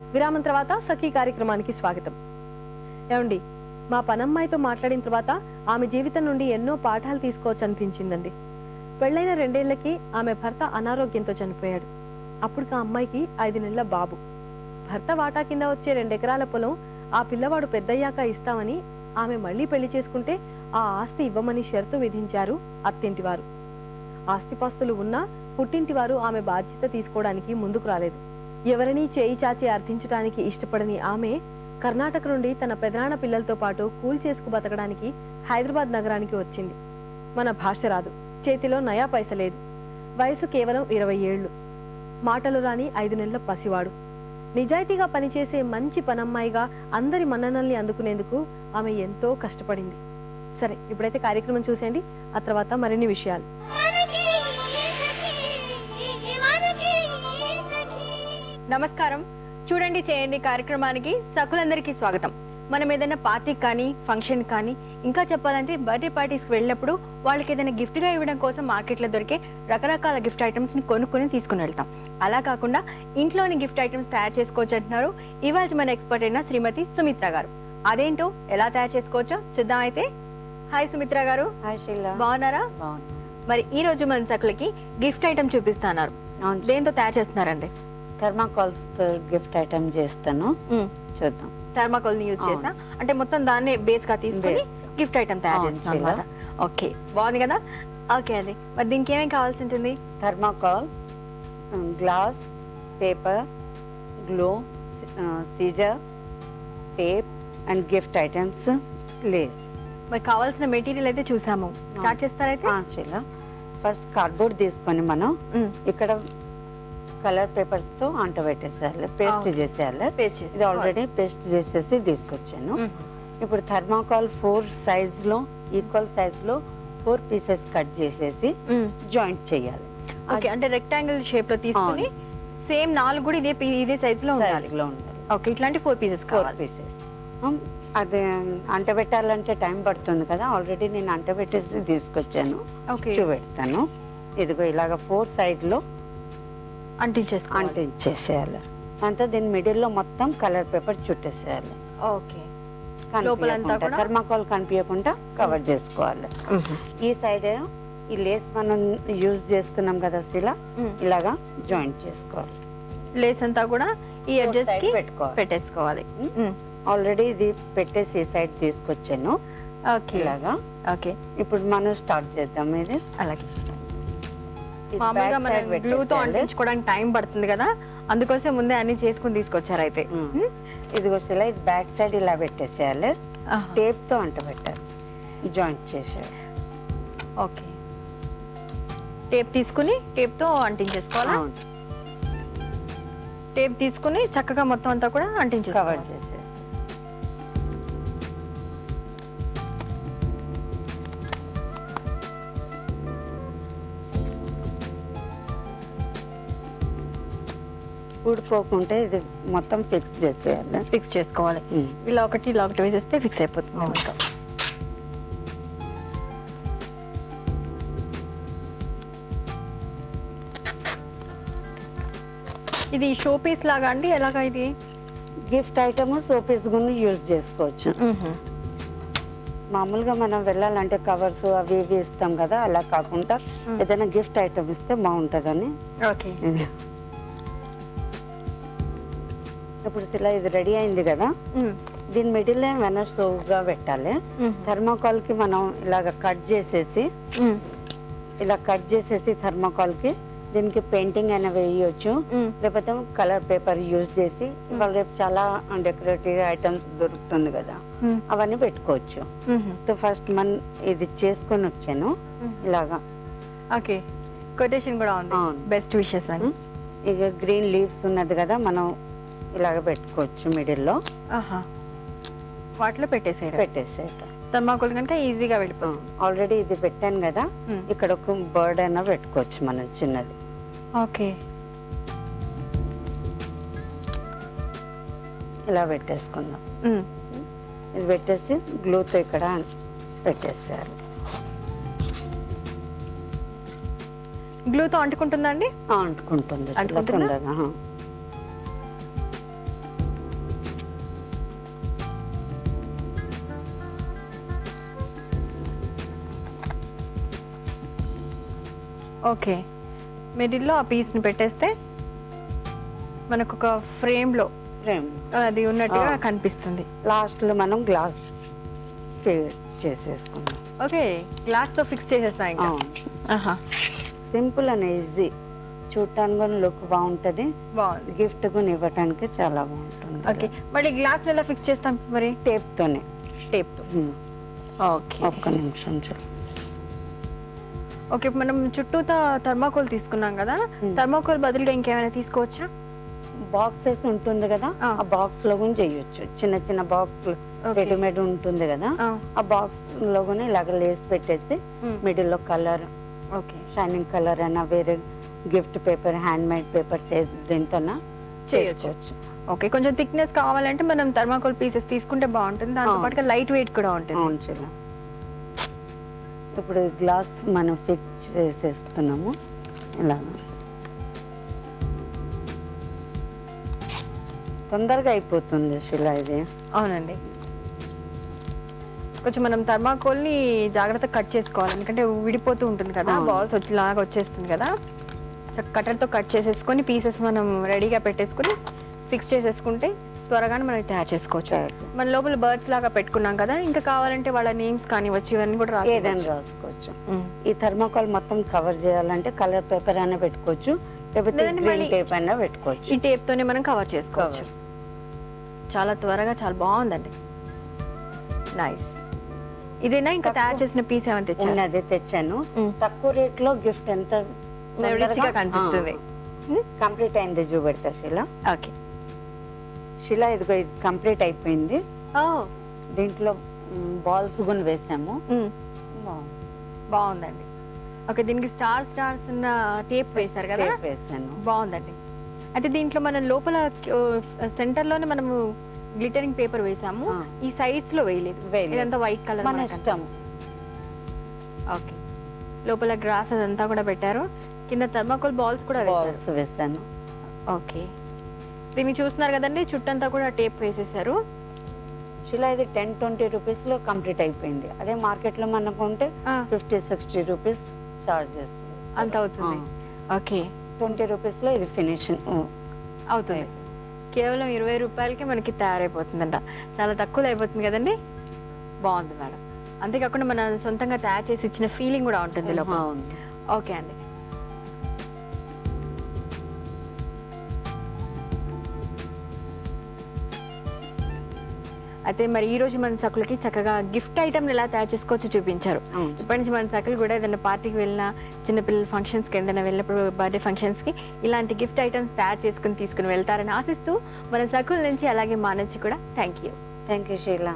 విరామం తర్వాత సఖీ కార్యక్రమానికి స్వాగతం. ఏమండి మా పనమ్మాయితో మాట్లాడిన తర్వాత ఆమె జీవితం నుండి ఎన్నో పాఠాలు తీసుకోవచ్చు అనిపించిందండి. పెళ్ళైన రెండేళ్ళకి ఆమె భర్త అనారోగ్యంతో చనిపోయాడు. అప్పుడు ఆ అమ్మాయికి ఐదు నెలల బాబు. భర్త వాటా కింద వచ్చే రెండెకరాల పొలం ఆ పిల్లవాడు పెద్దయ్యాక ఇస్తామని ఆమె మళ్ళీ పెళ్ళి చేసుకుంటే ఆ ఆస్తి ఇవ్వమని షరతు విధించారు అత్తింటివారు. ఆస్తిపాస్తులు ఉన్నా పుట్టింటివారు ఆమె బాధ్యత తీసుకోవడానికి ముందుకు రాలేదు. ఎవరినీ చేయి చాచి అర్థించడానికి ఇష్టపడని ఆమె కర్ణాటక నుండి తన పెదనాన్న పిల్లలతో పాటు కూల్ చేసుకు బతకడానికి హైదరాబాద్ నగరానికి వచ్చింది. మన భాష రాదు. చేతిలో నయా పైస లేదు. వయసు కేవలం ఇరవై ఏళ్ళు. మాటలు రాని ఐదు నెలల పసివాడు. నిజాయితీగా పనిచేసే మంచి పనమ్మాయిగా అందరి మన్ననల్ని అందుకునేందుకు ఆమె ఎంతో కష్టపడింది. సరే ఇప్పుడైతే కార్యక్రమం చూసేయండి. ఆ తర్వాత మరిన్ని విషయాలు. నమస్కారం. చూడండి చేయండి కార్యక్రమానికి సకులందరికీ స్వాగతం. మనం ఏదైనా పార్టీకి కానీ ఫంక్షన్ కానీ ఇంకా చెప్పాలంటే బర్త్డే పార్టీస్కి వెళ్ళినప్పుడు వాళ్ళకి ఏదైనా గిఫ్ట్గా ఇవ్వడం కోసం మార్కెట్లో దొరికే రకరకాల గిఫ్ట్ ఐటమ్స్ని కొనుక్కొని తీసుకుని వెళ్తాం. అలా కాకుండా ఇంట్లోని గిఫ్ట్ ఐటమ్స్ తయారు చేసుకోవచ్చు అంటున్నారు ఇవాళ మన ఎక్స్పర్ట్ అయిన శ్రీమతి సుమిత్ర గారు. అదేంటో ఎలా తయారు చేసుకోవచ్చో చూద్దాం అయితే. హాయ్ సుమిత్ర గారు. బాగున్నారా? బాగున్నా. మరి ఈ రోజు మన సకులకి గిఫ్ట్ ఐటమ్ చూపిస్తున్నారు దేంతో తయారు చేస్తున్నారండి? థర్మాకోల్స్ గిఫ్ట్ ఐటమ్ చేస్తాను. చూద్దాం. థర్మాకోల్ని యూజ్. చేసా? అంటే మొత్తం దాన్నే బేస్గా తీసుకొని. గిఫ్ట్ ఐటమ్ తయారు. అనమాట ఓకే. బాగుంది కదా? ఓకే అండి. మరి దీనికి ఏమేమి కావాల్సి ఉంటుంది? Thermocol glass paper glue scissor tape and gift items lace మరి కావాల్సిన మెటీరియల్ అయితే చూసాము. స్టార్ట్ చేస్తారైతే ఫస్ట్ కార్డ్బోర్డ్ తీసుకొని మనం. ఇక్కడ కలర్ పేపర్స్తో అంట పెట్టేసేయాలి పేస్ట్. చేసేయాలి. పేస్ట్ ఇది ఆల్రెడీ పేస్ట్ చేసేసి తీసుకొచ్చాను. ఇప్పుడు థర్మాకోల్ ఫోర్ సైజ్లో ఈక్వల్ సైజ్లో ఫోర్ పీసెస్ కట్ చేసేసి జాయింట్ చేయాలి. ఓకే అంటే రెక్టాంగిల్ షేప్లో తీసుకొని సేమ్ నాలుగు కూడా ఇదే ఇదే సైజ్లో ఉండాలి ఉండాలి. ఓకే ఇట్లాంటి ఫోర్ పీసెస్ ఫోర్ పీసెస్. అదే అంట పెట్టాలంటే టైం పడుతుంది కదా ఆల్రెడీ నేను అంట పెట్టేసి తీసుకొచ్చాను. చూపెడతాను. ఇదిగో ఇలాగ ఫోర్ సైడ్ లో అంటించేసుకోవాలి అంటించేసేయాలి అంతా దీని మిడిల్లో మొత్తం కలర్ పేపర్ చుట్టేసేయాలి. ఓకే? థర్మాకోల్ కనిపించకుండా కవర్ చేసుకోవాలి. ఈ సైడ్ ఈ లేస్ మనం యూజ్ చేస్తున్నాం కదా ఇలా మ్మ్. ఇలాగా జాయింట్ చేసుకోవాలి. లేస్ అంతా కూడా ఈ ఎడ్జెస్కి. పెట్టేసుకోవాలి. ఆల్రెడీ ఇది పెట్టేసి ఈ సైడ్ తీసుకొచ్చాను. ఓకే. ఇలాగా. ఓకే. ఇప్పుడు మనం స్టార్ట్ చేద్దాం ఇది. అలాగే. మామూలుగా మనం గ్లూతో పెట్టేసేయాలి. అంటించుకోవడానికి టైం పడుతుంది కదా అందుకోసం ముందే అన్ని చేసుకుని తీసుకొచ్చారు అయితే. ఇదిగో ఇలా ఇది బ్యాక్ సైడ్ ఇలా పెట్టేసేయాలి. టేప్తో అంట పెట్టాలి. జాయింట్ చేసేయాలి. ఓకే. టేప్ తీసుకుని టేప్తో అంటించేసుకోవాలా. టేప్ తీసుకుని చక్కగా మొత్తం అంతా కూడా కవర్ అంటించేసుకోవాలి ఊడిపోకుంటే ఇది మొత్తం ఫిక్స్ చేసేయాలి. ఫిక్స్ చేసుకోవాలి. ఇలా ఒకటి ఇలా ఒకటి వేసేస్తే ఫిక్స్ అయిపోతుంది మొత్తం. ఇది షో పీస్ లాగా అండి? ఎలాగా ఇది? గిఫ్ట్ ఐటమ్ సోపీస్ గుని యూజ్ చేసుకోవచ్చు. మామూలుగా మనం వెళ్ళాలంటే కవర్స్ అవి ఇవి ఇస్తాం కదా అలా కాకుండా ఏదైనా గిఫ్ట్ ఐటమ్ ఇస్తే బాగుంటుందని. ఓకే. ఇప్పుడు ఇలా ఇది రెడీ అయింది కదా. దీని మిడిల్ వెన స్టవ్గా పెట్టాలి. థర్మాకోల్కి మనం ఇలాగ కట్ చేసేసి ఇలా కట్ చేసేసి థర్మాకోల్కి దీనికి పెయింటింగ్ అయినా వేయొచ్చు. లేకపోతే కలర్ పేపర్ యూజ్ చేసి ఇవాళ రేపు చాలా డెకరేటివ్ ఐటమ్స్ దొరుకుతుంది కదా. అవన్నీ పెట్టుకోవచ్చు. సో ఫస్ట్ మన ఇది చేసుకొని వచ్చాను. ఇలాగా. ఓకే. కొటేషన్ కూడా ఉంది. బెస్ట్ విషెస్ అని. ఇక గ్రీన్ లీవ్స్ ఉన్నది కదా మనం ఇలాగ పెట్టుకోవచ్చు మిడిల్లో. ఆహా. వాటిలో పెట్టేసేయడం. పెట్టేసేట తమ్మాకులు కనుక ఈజీగా వెళ్ళిపోతుంది ఆల్రెడీ ఇది పెట్టాను కదా. ఇక్కడ ఒక బర్డ్ అయినా పెట్టుకోవచ్చు మనం చిన్నది. ఓకే. ఇలా పెట్టేసుకుందాం. ఇది పెట్టేసి గ్లూతో ఇక్కడ పెట్టేసారు గ్లూతో అంటుకుంటుందండి అంటుకుంటుంది ఇట్లా అంటుకుంటుందా? తొందరగా, ఓకే. మిడిల్లో ఆ పీస్ని పెట్టేస్తే మనకు ఒక ఫ్రేమ్లో ఫ్రేమ్ అది ఉన్నట్టుగా. కనిపిస్తుంది. లాస్ట్లో మనం గ్లాస్ ఫిట్ చేసేసుకున్నాం ఓకే. గ్లాస్తో ఫిక్స్ చేసేస్తాం ఇంకా. ఆహా. Simple and easy. చూడటానికి కూడా లుక్ బాగుంటుంది. బాగుంది. గిఫ్ట్ కూడా ఇవ్వటానికి చాలా బాగుంటుంది. ఓకే. మళ్ళీ గ్లాస్ ఎలా ఫిక్స్ చేస్తాం మరి? టేప్తోనే టేప్తో. ఓకే. ఒక్క నిమిషం చూడు. ఓకే మనం చుట్టూతా థర్మాకోల్ తీసుకున్నాం కదా. థర్మాకోల్ బదులుగా ఇంకేమైనా తీసుకోవచ్చా బాక్సెస్ ఉంటుంది కదా ఆ. బాక్స్లో కూడా చేయొచ్చు చిన్న చిన్న బాక్స్. రెడీమేడ్ ఉంటుంది కదా ఆ, బాక్స్లో కూడా ఇలాగ లేస్ పెట్టేసి. మిడిల్లో కలర్ ఓకే షైనింగ్ కలర్ అయినా వేరే gift paper hand made paper దీంతో చేయొచ్చు. ఓకే కొంచెం థిక్నెస్ కావాలంటే మనం థర్మాకోల్ పీసెస్ తీసుకుంటే బాగుంటుంది దాంతో. పాటుగా లైట్ వెయిట్ కూడా ఉంటుంది ఇప్పుడు గ్లాస్ మనం ఫిక్స్ చేసేస్తున్నాము. ఇలాగ తొందరగా అయిపోతుంది శిలా ఇది. అవునండి. కొంచెం మనం థర్మాకోల్ని జాగ్రత్తగా కట్ చేసుకోవాలి. ఎందుకంటే విడిపోతూ ఉంటుంది కదా. బాల్స్ వచ్చి లాగా వచ్చేస్తుంది కదా. కటర్తో కట్ చేసేసుకొని పీసెస్ మనం రెడీగా పెట్టేసుకొని ఫిక్స్ చేసేసుకుంటే త్వరగానే మనం తయారు చేసుకోవచ్చు. మన లోపల బర్డ్స్ లాగా పెట్టుకున్నాం కదా ఇంకా కావాలంటే వాళ్ళ నేమ్స్ కానివచ్చు ఇవన్నీ కూడా ఏదైనా రాసుకోవచ్చు. ఈ థర్మాకోల్ మొత్తం కవర్ చేయాలంటే కలర్ పేపర్ అయినా పెట్టుకోవచ్చు లేకపోతే టేప్ అయినా పెట్టుకోవచ్చు. ఈ టేప్ తోనే మనం కవర్ చేసుకోవచ్చు. చాలా త్వరగా చాలా బాగుందండి. నైస్ ఇదేనా? ఇంకా తయారు చేసిన పీస్ ఏమైనా తెచ్చారు? ఉన్నది తెచ్చాను. తక్కువ రేట్లో గిఫ్ట్ ఎంత కనిపిస్తుంది. కంప్లీట్ అయింది చూపెడతా శిలా. ఓకే. శిలా ఇదిగో ఇది కంప్లీట్ అయిపోయింది. దీంట్లో బాల్స్ కూడా వేసాము. బాగుందండి. ఓకే దీనికి స్టార్ స్టార్స్ ఉన్న టేప్ వేశారు కదా? టేప్ వేసాను. బాగుందండి. అయితే దీంట్లో మనం లోపల సెంటర్లోనే మనము గ్లిటరింగ్ పేపర్ వేసాము. ఈ సైడ్స్లో వేయలేదు. ఇదంతా వైట్ కలర్ మన ఇష్టం. ఓకే. లోపల గ్రాస్ అదంతా కూడా పెట్టారు. కింద థర్మాకోల్ బాల్స్ కూడా వేసాను. ఓకే. దీన్ని చూస్తున్నారు కదండి చుట్టంతా కూడా టేప్ వేసేసారు శిలా ఇది టెన్ ట్వంటీ రూపీస్లో కంప్లీట్ అయిపోయింది. అదే మార్కెట్లో మనకు ఉంటే ఆ, ఫిఫ్టీ సిక్స్టీ రూపీస్ చార్జ్ అంత అవుతుంది. ఓకే. ట్వంటీ రూపీస్లో ఇది ఫినిషింగ్ అవుతుంది. కేవలం ఇరవై రూపాయలకి మనకి తయారైపోతుందంట. చాలా తక్కువలో అయిపోతుంది కదండి? బాగుంది మేడం. అంతేకాకుండా మన సొంతంగా తయారు చేసి ఇచ్చిన ఫీలింగ్ కూడా ఉంటుంది లోపల. ఓకే అండి. అయితే మరి ఈ రోజు మన సకులకి చక్కగా గిఫ్ట్ ఐటమ్ ఎలా తయారు చేసుకోవచ్చో చూపించారు. ఇప్పటి నుంచి మన సకులు కూడా ఏదైనా పార్టీకి వెళ్ళినా చిన్నపిల్లల ఫంక్షన్స్కి ఏదైనా వెళ్ళినప్పుడు బర్త్డే ఫంక్షన్స్కి ఇలాంటి గిఫ్ట్ ఐటమ్స్ తయారు చేసుకుని తీసుకుని వెళ్తారని ఆశిస్తూ మన సకుల నుంచి అలాగే మా నుంచి కూడా thank you thank you Sheela